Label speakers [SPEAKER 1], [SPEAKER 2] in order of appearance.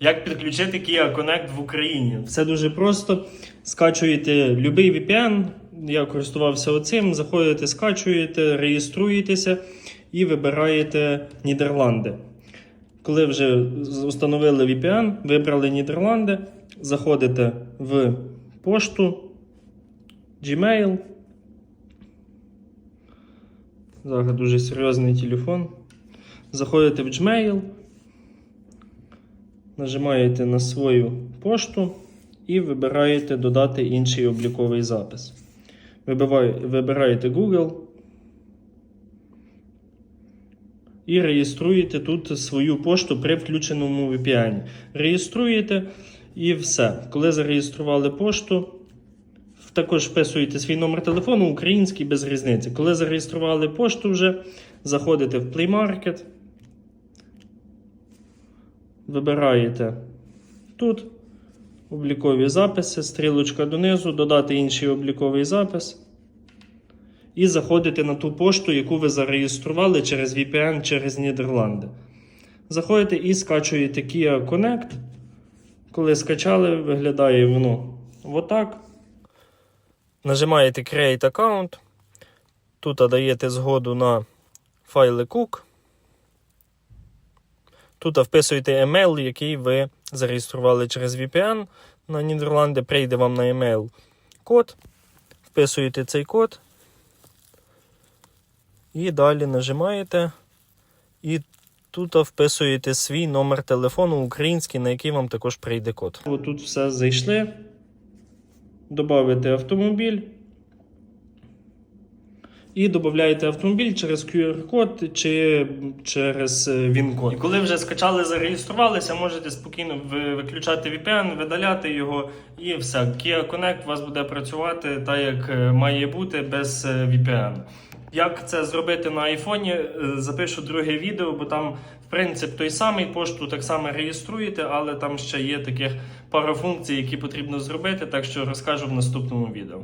[SPEAKER 1] Як підключити Kia Connect в Україні? Все дуже просто. Скачуєте будь-який VPN. Я користувався оцим. Заходите, скачуєте, реєструєтеся і вибираєте Нідерланди. Коли вже встановили VPN, вибрали Нідерланди, заходите в пошту, Gmail. Зараз дуже серйозний телефон. Заходите в Gmail, нажимаєте на свою пошту і вибираєте додати інший обліковий запис. Вибираєте Google і реєструєте тут свою пошту при включеному VPN. Реєструєте і все. Коли зареєстрували пошту, також вписуєте свій номер телефону, український без різниці. Коли зареєстрували пошту вже, заходите в Play Market, вибираєте тут облікові записи, стрілочка донизу, додати інший обліковий запис. І заходите на ту пошту, яку ви зареєстрували через VPN через Нідерланди. Заходите і скачуєте Kia Connect. Коли скачали, виглядає воно отак. Нажимаєте Create Account. Тут даєте згоду на файли Cook. Тут вписуєте email, який ви зареєстрували через VPN на Нідерланди. Прийде вам на email код. Вписуєте цей код. І далі нажимаєте. І тут вписуєте свій номер телефону український, на який вам також прийде код. Тут все зайшли. Добавити автомобіль. І додаєте автомобіль через QR-код чи через е, він-код. І коли вже скачали, зареєструвалися, можете спокійно виключати VPN, видаляти його і все. Kia Connect у вас буде працювати так, як е, має бути, без е, VPN. Як це зробити на айфоні, е, запишу друге відео, бо там принцип той самий, пошту так само реєструєте, але там ще є таких пару функцій, які потрібно зробити, так що розкажу в наступному відео.